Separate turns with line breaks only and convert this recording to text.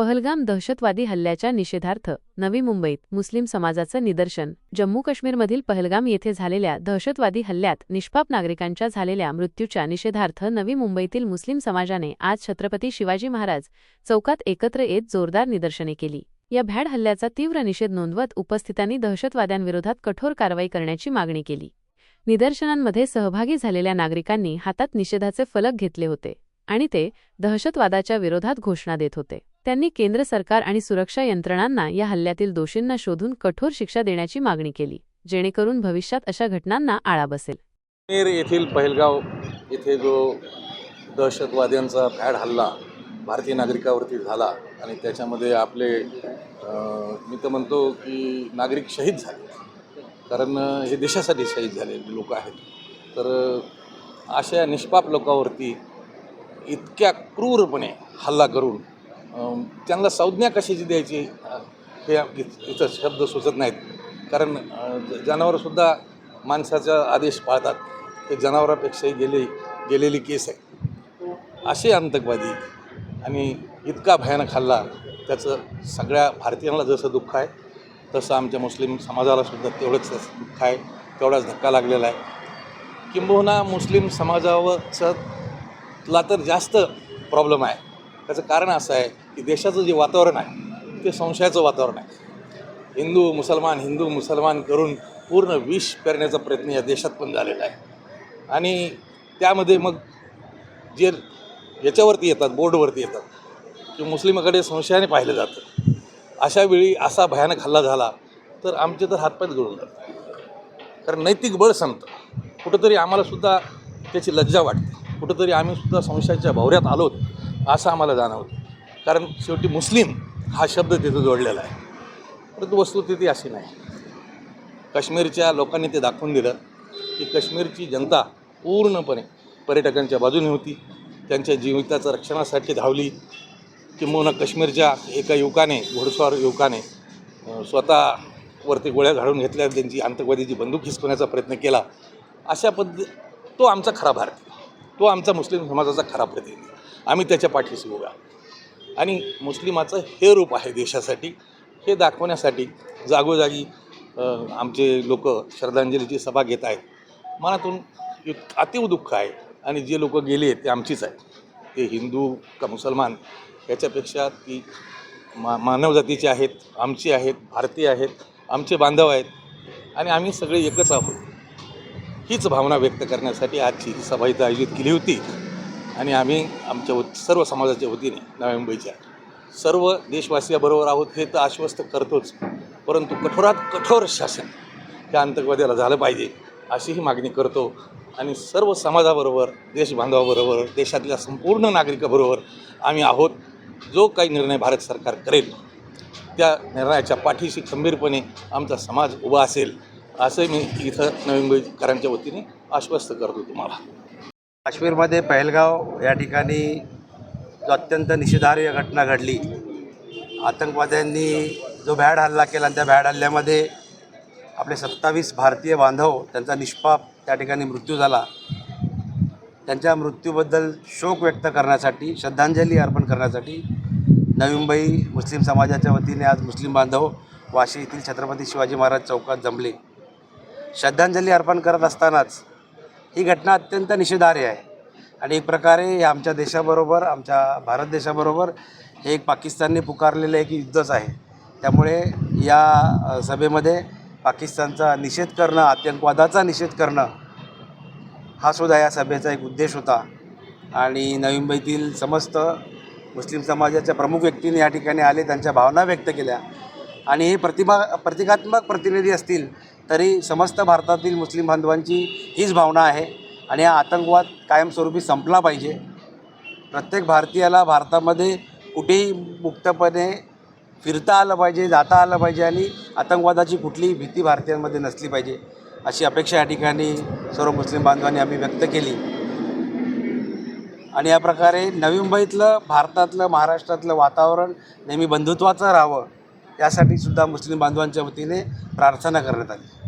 पहलगाम दहशतवादी हल्ल्याच्या निषेधार्थ नवी मुंबईत मुस्लिम समाजाचं निदर्शन. जम्मू काश्मीरमधील पहलगाम येथे झालेल्या दहशतवादी हल्ल्यात निष्पाप नागरिकांच्या झालेल्या मृत्यूच्या निषेधार्थ नवी मुंबईतील मुस्लिम समाजाने आज छत्रपती शिवाजी महाराज चौकात एकत्र येत जोरदार निदर्शने केली. या भ्याड हल्ल्याचा तीव्र निषेध नोंदवत उपस्थितांनी दहशतवाद्यांविरोधात कठोर कारवाई करण्याची मागणी केली. निदर्शनांमध्ये सहभागी झालेल्या नागरिकांनी हातात निषेधाचे फलक घेतले होते आणि ते दहशतवादाच्या विरोधात घोषणा देत होते. त्यांनी केंद्र सरकार आणि सुरक्षा यंत्रणांना या हल्ल्यातील दोषींना शोधून कठोर शिक्षा देण्याची मागणी केली जेणेकरून भविष्यात अशा घटनांना आळा बसेल.
काश्मीर येथील पहिलगाव येथे जो दहशतवाद्यांचा भ्याड हल्ला भारतीय नागरिकावरती झाला आणि त्याच्यामध्ये आपले मी तर म्हणतो की नागरिक शहीद झाले. कारण हे देशासाठी शहीद झालेले लोक आहेत. तर अशा निष्पाप लोकांवरती इतक्या क्रूरपणे हल्ला करून त्यांना संज्ञा कशाची द्यायची? हे इथं शब्द सुचत नाहीत. कारण ज- जनावरंसुद्धा माणसाचा आदेश पाळतात. ते जनावरापेक्षाही गेले गेलेली केस आहे. असे आतंकवादी आणि इतका भयानक हल्ला त्याचं सगळ्या भारतीयांना जसं दुःख आहे तसं आमच्या मुस्लिम समाजालासुद्धा तेवढंच दुःख आहे तेवढाच धक्का लागलेला आहे. किंबहुना मुस्लिम समाजावरचं ला तर जास्त प्रॉब्लेम आहे. त्याचं कारण असं आहे की देशाचं जे वातावरण आहे ते संशयाचं वातावरण आहे. हिंदू मुसलमान हिंदू मुसलमान करून पूर्ण विष पेरण्याचा प्रयत्न या देशात पण झालेला आहे. आणि त्यामध्ये मग जे याच्यावरती येतात बोर्डवरती येतात की मुस्लिमाकडे संशयाने पाहिलं जातं. अशा वेळी असा भयानक हल्ला झाला तर आमचे तर हातपायत गळून जातात कारण नैतिक बळ संपतं. कुठंतरी आम्हालासुद्धा त्याची लज्जा वाटते. कुठंतरी आम्हीसुद्धा संशयाच्या भवऱ्यात आलोत असं आम्हाला जाणवतं. कारण शेवटी मुस्लिम हा शब्द तिथं जोडलेला आहे. परंतु वस्तुस्थिती अशी नाही. काश्मीरच्या लोकांनी ते दाखवून दिलं की काश्मीरची जनता पूर्णपणे पर्यटकांच्या बाजूने होती. त्यांच्या जीविताच्या रक्षणासाठी धावली. किंबहुना काश्मीरच्या एका युवकाने घोडस्वार युवकाने स्वतःवरती गोळ्या घालून घेतल्या त्यांची आतंकवादीची बंदूक हिसकवण्याचा प्रयत्न केला. अशा पद्धती तो आमचा खरा भारतीय. तो आमचा मुस्लिम समाजाचा खरा प्रतिनिधी. आम्ही त्याच्या पाठीशी उभा आणि मुस्लिमाचं हे रूप आहे देशासाठी हे दाखवण्यासाठी जागोजागी आमचे लोक श्रद्धांजलीची सभा घेत आहेत. मनातून इत- अतीव दुःख आहे आणि जे लोक गेले आहेत ते आमचीच आहेत. ते हिंदू का मुसलमान याच्यापेक्षा ती मा मानवजातीचे आहेत आमची आहेत भारतीय आहेत आमचे बांधव आहेत आणि आम्ही सगळे एकच आहोत. हीच भावना व्यक्त करण्यासाठी आजची ही सभा इथं आयोजित केली होती. आणि आम्ही आमच्या वत- सर्व समाजाच्या वतीने नव्या मुंबईच्या सर्व देशवासियाबरोबर आहोत हे तर आश्वस्त करतोच. परंतु कठोरात कठोर शासन त्या आतंकवाद्याला झालं पाहिजे अशी ही मागणी करतो. आणि सर्व समाजाबरोबर देशबांधवाबरोबर देशातल्या संपूर्ण नागरिकाबरोबर आम्ही आहोत. जो काही निर्णय भारत सरकार करेल त्या निर्णयाच्या पाठीशी खंबीरपणे आमचा समाज उभा असेल असं मी इथं नवी मुंबईकरांच्या वतीने आश्वस्त करतो तुम्हाला.
काश्मीरमध्ये पहलगाव या ठिकाणी जो अत्यंत निषेधार्ह घटना घडली. आतंकवाद्यांनी जो भ्याड हल्ला केला आणि त्या भ्याड हल्ल्यामध्ये आपले सत्तावीस भारतीय बांधव त्यांचा निष्पाप त्या ठिकाणी मृत्यू झाला. त्यांच्या मृत्यूबद्दल शोक व्यक्त करण्यासाठी श्रद्धांजली अर्पण करण्यासाठी नवी मुंबई मुस्लिम समाजाच्या वतीने आज मुस्लिम बांधव वाशी येथील छत्रपती शिवाजी महाराज चौकात जमले. श्रद्धांजली अर्पण करत असतानाच ही घटना अत्यंत निषेधार्ह आहे. आणि एक प्रकारे हे आमच्या देशाबरोबर आमच्या भारत देशाबरोबर हे एक पाकिस्तानने पुकारलेलं एक युद्धच आहे. त्यामुळे या सभेमध्ये पाकिस्तानचा निषेध करणं आतंकवादाचा निषेध करणं हा सुद्धा या सभेचा एक उद्देश होता. आणि नवी मुंबईतील समस्त मुस्लिम समाजाच्या प्रमुख व्यक्तींनी या ठिकाणी आले त्यांच्या भावना व्यक्त केल्या. आणि हे प्रतिमा प्रतिकात्मक प्रतिनिधी असतील तरी समस्त भारतातील मुस्लिम बांधवांची हीच भावना आहे आणि हा आतंकवाद कायमस्वरूपी संपला पाहिजे. प्रत्येक भारतीयाला भारतामध्ये कुठेही मुक्तपणे फिरता आलं पाहिजे जाता आलं पाहिजे आणि आतंकवादाची कुठलीही भीती भारतीयांमध्ये नसली पाहिजे. अशी अपेक्षा या ठिकाणी सर्व मुस्लिम बांधवांनी आम्ही व्यक्त केली. आणि या प्रकारे नवी मुंबईतलं भारतातलं महाराष्ट्रातलं वातावरण नेहमी बंधुत्वाचं राहावं यासाठी सुद्धा मुस्लिम बांधवांच्या वतीने प्रार्थना करण्यात आली.